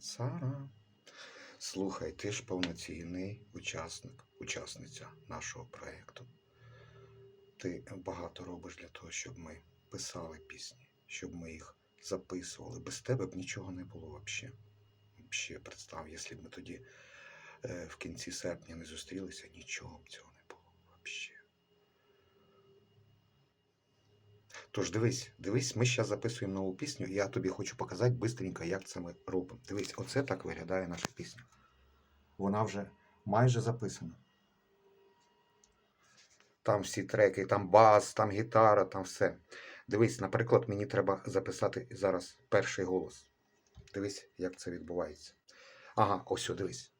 Сара. Слухай, ти ж повноцінний учасник, учасниця нашого проєкту. Ти багато робиш для того, щоб ми писали пісні, щоб ми їх записували. Без тебе б нічого не було взагалі. Взагалі, представ, якщо б ми тоді е, в кінці серпня не зустрілися, нічого б цього не було. Взагалі. Тож дивись, дивись, ми зараз записуємо нову пісню, і я тобі хочу показати бистренько, як це ми робимо. Дивись, оце так виглядає наша пісня. Вона вже майже записана. Там всі треки, там бас, там гітара, там все. Дивись, наприклад, мені треба записати зараз перший голос. Дивись, як це відбувається. Ага, ось, дивись.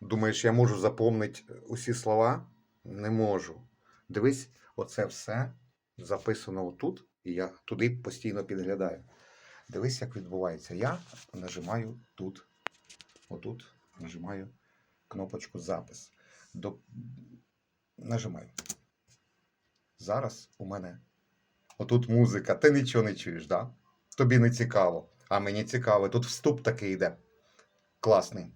Думаєш, я можу запомнити усі слова? Не можу. Дивись, оце все записано отут, і я туди постійно підглядаю. Дивись, як відбувається. Я нажимаю тут, отут, нажимаю кнопочку запис. До... Нажимаю. Зараз у мене отут музика. Ти нічого не чуєш, да? Тобі не цікаво. А мені цікаво. Тут вступ такий йде. Класний.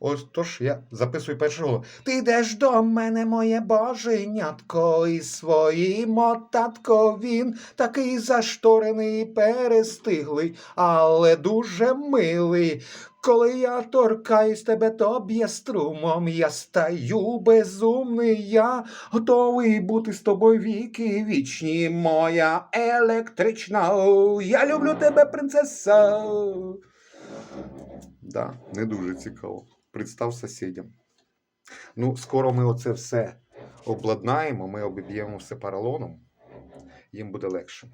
Ось тож я записую перший голос. Ти йдеш до мене, моє боженятко, і своїм отатко він такий зашторений, перестиглий, але дуже милий. Коли я торкаюсь тебе, то б'є струмом, я стаю безумний, я готовий бути з тобою віки вічні, моя електрична. Я люблю тебе, принцеса. Да, не дуже цікаво. Представ сусідям. Ну, скоро ми оце все обладнаємо, ми обіб'ємо все поролоном, їм буде легше.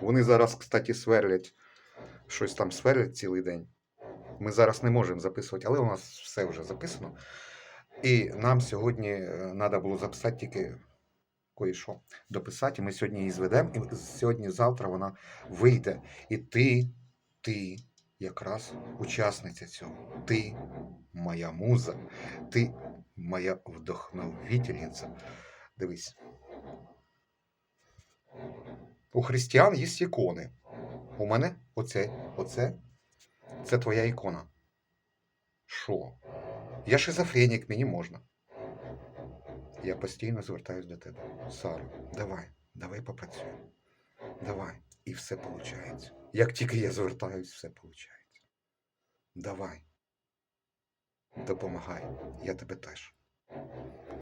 Вони зараз, кстати, сверлять, щось там сверлять цілий день. Ми зараз не можемо записувати, але у нас все вже записано. І нам сьогодні треба було записати тільки кое-що дописати. Ми сьогодні її зведемо, і сьогодні-завтра вона вийде. І ти, ти якраз учасниця цього. Ти моя муза, ти моя вдохновительниця. Дивись. У християн є ікони. У мене оце, оце, це твоя ікона. Що? Я шизофренік, мені можна. Я постійно звертаюсь до тебе. Сара, давай, давай попрацюємо. Давай. І все виходить. Як тільки я звертаюсь, все виходить. Давай. Допомагай. Я тебе теж.